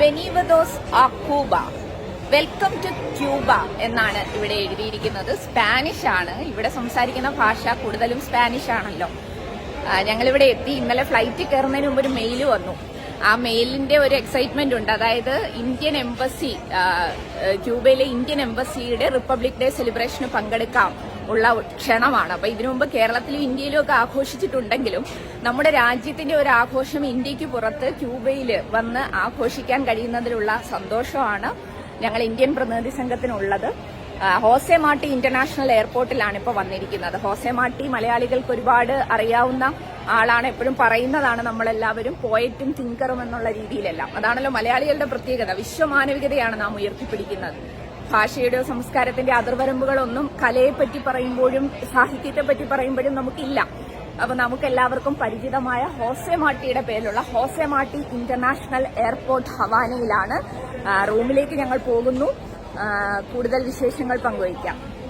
ബെനീവദോസ് ആ Cuba welcome to Cuba എന്നാണ് ഇവിടെ എഴുതിയിരിക്കുന്നത്. സ്പാനിഷ് ആണ്. ഇവിടെ സംസാരിക്കുന്ന ഭാഷ കൂടുതലും സ്പാനിഷ് ആണല്ലോ. ഞങ്ങളിവിടെ എത്തി. ഇന്നലെ ഫ്ലൈറ്റ് കയറുന്നതിന് മുമ്പ് ഒരു മെയിൽ വന്നു. ആ മെയിലിന്റെ ഒരു എക്സൈറ്റ്മെന്റ് ഉണ്ട്. അതായത് ഇന്ത്യൻ എംബസി ക്യൂബയിലെ ഇന്ത്യൻ എംബസിയുടെ റിപ്പബ്ലിക് ഡേ സെലിബ്രേഷന് പങ്കെടുക്കാം ഉള്ള ക്ഷണമാണ്. അപ്പൊ ഇതിനു മുമ്പ് കേരളത്തിലും ഇന്ത്യയിലും ഒക്കെ ആഘോഷിച്ചിട്ടുണ്ടെങ്കിലും നമ്മുടെ രാജ്യത്തിന്റെ ഒരു ആഘോഷം ഇന്ത്യയ്ക്ക് പുറത്ത് ക്യൂബയിൽ വന്ന് ആഘോഷിക്കാൻ കഴിയുന്നതിലുള്ള സന്തോഷമാണ് ഞങ്ങൾ ഇന്ത്യൻ പ്രതിനിധി സംഘത്തിനുള്ളത്. ഹോസെ മാട്ടി ഇന്റർനാഷണൽ എയർപോർട്ടിലാണ് ഇപ്പോൾ വന്നിരിക്കുന്നത്. ഹോസെ മാട്ടി മലയാളികൾക്ക് ഒരുപാട് അറിയാവുന്ന ആളാണ് എപ്പോഴും പറയുന്നതാണ് നമ്മളെല്ലാവരും പോയറ്റും തിങ്കറും എന്നുള്ള രീതിയിലെല്ലാം. അതാണല്ലോ മലയാളികളുടെ പ്രത്യേകത. വിശ്വമാനവികതയാണ് നാം ഉയർത്തിപ്പിടിക്കുന്നത്. ഭാഷയുടെയോ സംസ്കാരത്തിന്റെ അതിർവരമ്പുകളൊന്നും കലയെപ്പറ്റി പറയുമ്പോഴും സാഹിത്യത്തെ പറ്റി പറയുമ്പോഴും നമുക്കില്ല. അപ്പൊ നമുക്ക് എല്ലാവർക്കും പരിചിതമായ ഹോസെ മാട്ടിയുടെ പേരിലുള്ള ഹോസെ മാട്ടി ഇന്റർനാഷണൽ എയർപോർട്ട് ഹവാനയിലാണ്. റൂമിലേക്ക് ഞങ്ങൾ പോകുന്നു. കൂടുതൽ വിശേഷങ്ങൾ പങ്കുവയ്ക്കാം.